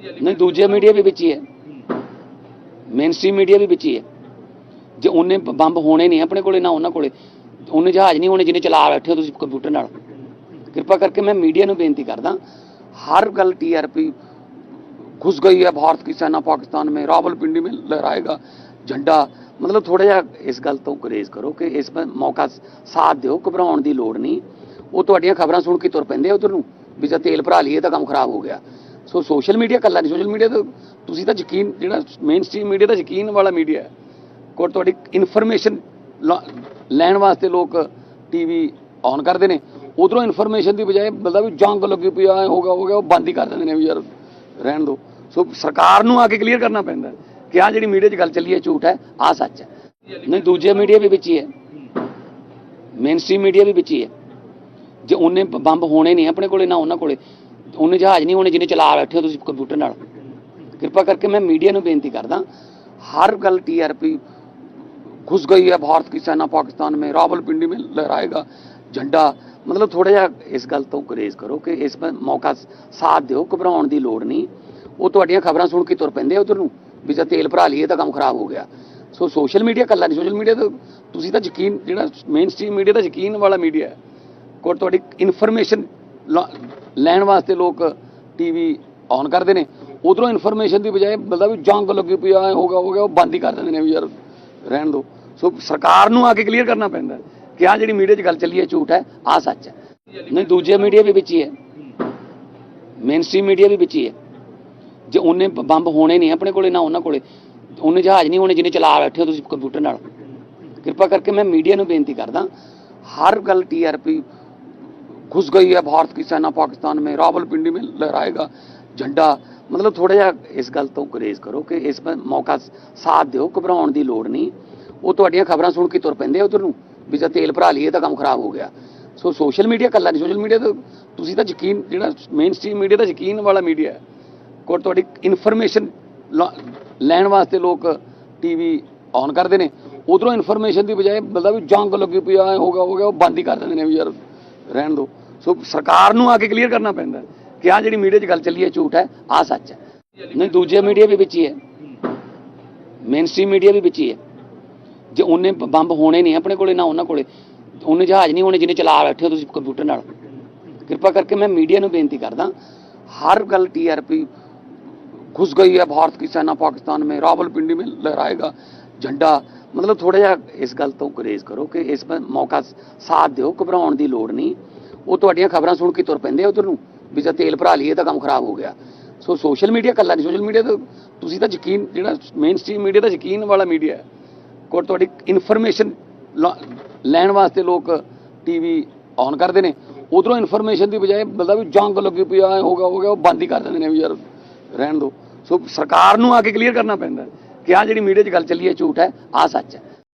ਨਹੀਂ ਦੂਜੇ ਮੀਡੀਆ ਵੀ ਵਿੱਚ ਹੀ ਹੈ ਮੇਨ ਸਟ੍ਰੀਮ ਮੀਡੀਆ ਵੀ ਵਿੱਚ ਹੀ ਹੈ ਜੇ ਉਹਨੇ ਬ- ਬੰਬ ਹੋਣੇ ਨਹੀਂ ਆਪਣੇ ਕੋਲੇ ਨਾ ਉਹਨਾਂ ਕੋਲੇ ਉਹਨੇ ਜਹਾਜ਼ ਨਹੀਂ ਹੋਣੇ ਜਿਹਨੇ ਚਲਾ ਬੈਠੇ ਹੋ ਤੁਸੀਂ ਕੰਪਿਊਟਰ ਨਾਲ ਕਿਰਪਾ ਕਰਕੇ ਮੈਂ ਮੀਡੀਆ ਨੂੰ ਬੇਨਤੀ ਕਰਦਾ हर गल टीआरपी घुस गई है भारत की सेना पाकिस्तान में रावलपिंडी में लहराएगा झंडा ਮਤਲਬ ਥੋੜਾ ਜਿਹਾ ਇਸ ਗੱਲ ਤੋਂ ਗੁਰੇਜ਼ ਕਰੋ ਕਿ ਇਸ ਵਿੱਚ ਮੌਕਾ ਸਾਥ ਦਿਓ ਘਬਰਾਉਣ ਦੀ ਲੋੜ ਨਹੀਂ ਉਹ ਤੁਹਾਡੀਆਂ ਖਬਰਾਂ ਸੁਣ ਕੇ ਤੁਰ ਪੈਂਦੇ ਆ ਉਧਰ ਨੂੰ ਵੀ ਜੇ ਤੇਲ ਭਰਾ ਲਈਏ ਤਾਂ ਕੰਮ ਖਰਾਬ ਹੋ ਗਿਆ ਸੋ ਸੋਸ਼ਲ ਮੀਡੀਆ ਕੱਲਾ ਨਹੀਂ, ਸੋਸ਼ਲ ਮੀਡੀਆ ਤਾਂ ਤੁਸੀਂ ਤਾਂ ਯਕੀਨ, ਜਿਹੜਾ ਮੇਨ ਸਟ੍ਰੀਮ ਮੀਡੀਆ ਦਾ ਯਕੀਨ ਵਾਲਾ ਮੀਡੀਆ ਹੈ, ਕੋਲ ਤੁਹਾਡੀ ਇਨਫੋਰਮੇਸ਼ਨ ਲੈਣ ਵਾਸਤੇ ਲੋਕ ਟੀਵੀ ਔਨ ਕਰਦੇ ਨੇ। ਉਧਰੋਂ ਇਨਫੋਰਮੇਸ਼ਨ ਦੀ ਬਜਾਏ ਮਤਲਬ ਵੀ ਜੰਗ ਲੱਗੀ ਪਈ ਆ, ਐਂ ਹੋ ਗਿਆ ਹੋ ਗਿਆ, ਉਹ ਬੰਦ ਹੀ ਕਰ ਦਿੰਦੇ ਨੇ ਵੀ ਯਾਰ, ਰਹਿਣ ਦਿਓ ਸੋ ਸਰਕਾਰ ਨੂੰ ਆ ਕੇ ਕਲੀਅਰ ਕਰਨਾ ਪੈਂਦਾ ਕਿ ਆ ਜਿਹੜੀ ਮੀਡੀਆ 'ਚ ਗੱਲ ਚੱਲੀ ਹੈ, ਝੂਠ ਹੈ ਆ ਸੱਚ ਹੈ। ਨਹੀਂ, ਦੂਜੇ ਮੀਡੀਆ ਵੀ ਵਿੱਚ ਹੀ ਹੈ। ਮੇਨ ਸਟ੍ਰੀਮ ਮੀਡੀਆ ਵੀ ਵਿੱਚ ਹੀ ਹੈ। ਜੇ ਉਹਨੇ ਬੰਬ ਹੋਣੇ ਨਹੀਂ ਆਪਣੇ ਕੋਲੇ, ਨਾ ਉਹਨਾਂ ਕੋਲੇ ਉਹਨੇ ਜਹਾਜ਼ ਨਹੀਂ ਹੋਣੇ ਜਿਹਨੇ ਚਲਾ ਬੈਠੇ ਹੋ ਤੁਸੀਂ ਕੰਪਿਊਟਰ ਨਾਲ ਕਿਰਪਾ ਕਰਕੇ ਮੈਂ ਮੀਡੀਆ ਨੂੰ ਬੇਨਤੀ ਕਰਦਾ ਹਰ ਗੱਲ टीआरपी घुस गई है भारत की सेना पाकिस्तान में रावलपिंडी में लहराएगा झंडा ਮਤਲਬ ਥੋੜਾ ਜਿਹਾ ਇਸ ਗੱਲ ਤੋਂ ਗੁਰੇਜ਼ ਕਰੋ ਕਿ ਇਸ ਵਿੱਚ ਮੌਕਾ ਸਾਥ ਦਿਓ ਘਬਰਾਉਣ ਦੀ ਲੋੜ ਨਹੀਂ ਉਹ ਤੁਹਾਡੀਆਂ ਖਬਰਾਂ ਸੁਣ ਕੇ ਤੁਰ ਪੈਂਦੇ ਆ ਉਧਰ ਨੂੰ ਵੀ ਜੇ ਤੇਲ ਭਰਾ ਲਈਏ ਤਾਂ ਕੰਮ ਖਰਾਬ ਹੋ ਗਿਆ ਸੋ ਸੋਸ਼ਲ ਮੀਡੀਆ ਕੱਲਾ ਨਹੀਂ ਸੋਸ਼ਲ ਮੀਡੀਆ ਤਾਂ ਤੁਸੀਂ ਤਾਂ ਯਕੀਨ ਜਿਹੜਾ ਮੇਨ ਸਟ੍ਰੀਮ ਮੀਡੀਆ ਦਾ ਯਕੀਨ ਵਾਲਾ ਮੀਡੀਆ ਹੈ ਕੋਲ ਤੁਹਾਡੀ ਇਨਫੋਰਮੇਸ਼ਨ ਲੈਣ ਵਾਸਤੇ ਲੋਕ ਟੀਵੀ ਔਨ ਕਰਦੇ ਨੇ। ਉਧਰੋਂ ਇਨਫੋਰਮੇਸ਼ਨ ਦੀ ਬਜਾਏ ਬੰਦਾ ਵੀ ਜੰਗ ਲੱਗੀ ਪਈ ਆ ਹੋ ਗਿਆ ਹੋ ਗਿਆ, ਉਹ ਬੰਦ ਹੀ ਕਰ ਦਿੰਦੇ ਨੇ ਵੀ ਯਾਰ ਰਹਿਣ ਦੋ। ਸੋ ਸਰਕਾਰ ਨੂੰ ਆ ਕੇ ਕਲੀਅਰ ਕਰਨਾ ਪੈਂਦਾ ਕਿ ਆ ਜਿਹੜੀ ਮੀਡੀਆ 'ਚ ਗੱਲ ਚੱਲੀ ਹੈ ਝੂਠ ਹੈ ਆ ਸੱਚ ਹੈ। ਨਹੀਂ, ਦੂਜੇ ਮੀਡੀਆ ਵੀ ਵਿੱਚ ਹੀ ਹੈ। ਮੇਨਸਟ੍ਰੀਮ ਮੀਡੀਆ ਵੀ ਵਿੱਚ ਹੀ ਹੈ। ਜੇ ਉਹਨੇ ਬੰਬ ਹੋਣੇ ਨਹੀਂ ਆਪਣੇ ਕੋਲੇ, ਨਾ ਉਹਨਾਂ ਕੋਲੇ, ਉਹਨੇ ਜਹਾਜ਼ ਨਹੀਂ ਹੋਣੇ ਜਿਹਨੇ ਚਲਾ ਬੈਠੇ ਹੋ ਤੁਸੀਂ ਕੰਪਿਊਟਰ ਨਾਲ। ਕਿਰਪਾ ਕਰਕੇ ਮੈਂ ਮੀਡੀਆ ਨੂੰ ਬੇਨਤੀ ਕਰਦਾ, ਹਰ ਗੱਲ ਟੀਆਰਪੀ घुस गई है भारत की सेना पाकिस्तान में रावलपिंडी में लहराएगा झंडा ਮਤਲਬ ਥੋੜਾ ਜਿਹਾ ਇਸ ਗੱਲ ਤੋਂ ਗੁਰੇਜ਼ ਕਰੋ ਕਿ ਇਸ ਵਿੱਚ ਮੌਕਾ ਸਾਥ ਦਿਓ ਘਬਰਾਉਣ ਦੀ ਲੋੜ ਨਹੀਂ ਉਹ ਤੁਹਾਡੀਆਂ ਖਬਰਾਂ ਸੁਣ ਕੇ ਤੁਰ ਪੈਂਦੇ ਆ ਉਧਰ ਨੂੰ ਵੀ ਜੇ ਤੇਲ ਭਰਾ ਲਈਏ ਤਾਂ ਕੰਮ ਖਰਾਬ ਹੋ ਗਿਆ ਸੋ ਸੋਸ਼ਲ ਮੀਡੀਆ ਕੱਲਾ ਨਹੀਂ ਸੋਸ਼ਲ ਮੀਡੀਆ ਤਾਂ ਤੁਸੀਂ ਤਾਂ ਯਕੀਨ ਜਿਹੜਾ ਮੇਨ ਸਟ੍ਰੀਮ ਮੀਡੀਆ ਦਾ ਯਕੀਨ ਵਾਲਾ ਮੀਡੀਆ ਹੈ ਕੋਲ ਤੁਹਾਡੀ ਇਨਫੋਰਮੇਸ਼ਨ ਲੈਣ ਵਾਸਤੇ ਲੋਕ ਟੀਵੀ ਔਨ ਕਰਦੇ ਨੇ ਉਧਰੋਂ ਇਨਫੋਰਮੇਸ਼ਨ ਦੀ ਬਜਾਏ ਬਲਦਾ ਵੀ ਜੰਗ ਲੱਗੀ ਪਈ ਆ ਐਂ ਹੋ ਗਿਆ ਹੋ ਗਿਆ ਉਹ ਬੰਦ ਹੀ ਕਰ ਦਿੰਦੇ ਨੇ ਵੀ ਯਾਰ ਰਹਿਣ ਦਿਓ ਸੋ ਸਰਕਾਰ ਨੂੰ ਆ ਕੇ ਕਲੀਅਰ ਕਰਨਾ ਪੈਂਦਾ ਹੈ ਕਿ ਆ ਜਿਹੜੀ ਮੀਡੀਆ 'ਚ ਗੱਲ ਚੱਲੀ ਹੈ ਝੂਠ ਹੈ ਆ ਸੱਚ ਹੈ ਨਹੀਂ ਦੂਜੇ ਮੀਡੀਆ ਵੀ ਵਿੱਚ ਹੀ ਹੈ ਮੇਨ ਸਟ੍ਰੀਮ ਮੀਡੀਆ ਵੀ ਵਿੱਚ ਹੀ ਹੈ ਜੇ ਉਹਨੇ ਬ- ਬੰਬ ਹੋਣੇ ਨਹੀਂ ਆਪਣੇ ਕੋਲੇ ਨਾ ਉਹਨਾਂ ਕੋਲੇ ਉਹਨੇ ਜਹਾਜ਼ ਨਹੀਂ ਹੋਣੇ ਜਿਹਨੇ ਚਲਾ ਬੈਠੇ ਹੋ ਤੁਸੀਂ ਕੰਪਿਊਟਰ ਨਾਲ ਕਿਰਪਾ ਕਰਕੇ ਮੈਂ ਮੀਡੀਆ ਨੂੰ ਬੇਨਤੀ ਕਰਦਾ ਹਰ ਗੱਲ टीआरपी घुस गई है भारत की सेना पाकिस्तान में रावलपिंडी में लहराएगा झंडा ਮਤਲਬ ਥੋੜਾ ਜਿਹਾ ਇਸ ਗੱਲ ਤੋਂ ਗੁਰੇਜ਼ ਕਰੋ ਕਿ ਇਸ ਮੌਕਾ ਸਾਥ ਦਿਓ, ਘਬਰਾਉਣ ਦੀ ਲੋੜ ਨਹੀਂ। ਉਹ ਤੁਹਾਡੀਆਂ ਖਬਰਾਂ ਸੁਣ ਕੇ ਤੁਰ ਪੈਂਦੇ ਆ ਉਧਰ ਨੂੰ, ਵੀ ਜੇ ਤੇਲ ਭਰਾ ਲਈਏ ਤਾਂ ਕੰਮ ਖਰਾਬ ਹੋ ਗਿਆ। ਸੋ ਸੋਸ਼ਲ ਮੀਡੀਆ ਕੱਲਾ ਨਹੀਂ, ਸੋਸ਼ਲ ਮੀਡੀਆ ਤਾਂ ਤੁਸੀਂ ਤਾਂ ਯਕੀਨ, ਜਿਹੜਾ ਮੇਨ ਸਟ੍ਰੀਮ ਮੀਡੀਆ ਦਾ ਯਕੀਨ ਵਾਲਾ ਮੀਡੀਆ ਹੈ। ਕੋਲ ਤੁਹਾਡੀ ਇਨਫੋਰਮੇਸ਼ਨ ਲੈਣ ਵਾਸਤੇ ਲੋਕ ਟੀਵੀ ਔਨ ਕਰਦੇ ਨੇ। ਉਧਰੋਂ ਇਨਫੋਰਮੇਸ਼ਨ ਦੀ ਬਜਾਏ ਬਲਦਾ ਵੀ ਜੰਗ ਲੱਗੀ ਪਈ ਹੋ ਗਿਆ ਹੋ ਗਿਆ, ਉਹ ਬੰਦ ਹੀ ਕਰ ਦਿੰਦੇ ਨੇ ਵੀ ਯਾਰ, ਰਹਿਣ ਦਿਓ ਸੋ ਸਰਕਾਰ ਨੂੰ ਆ ਕੇ ਕਲੀਅਰ ਕਰਨਾ ਪੈਂਦਾ। ਕਿ ਆ ਜਿਹੜੀ ਮੀਡੀਆ 'ਚ ਗੱਲ ਚੱਲੀ ਹੈ ਝੂਠ ਹੈ? ਆ ਸੱਚ ਹੈ।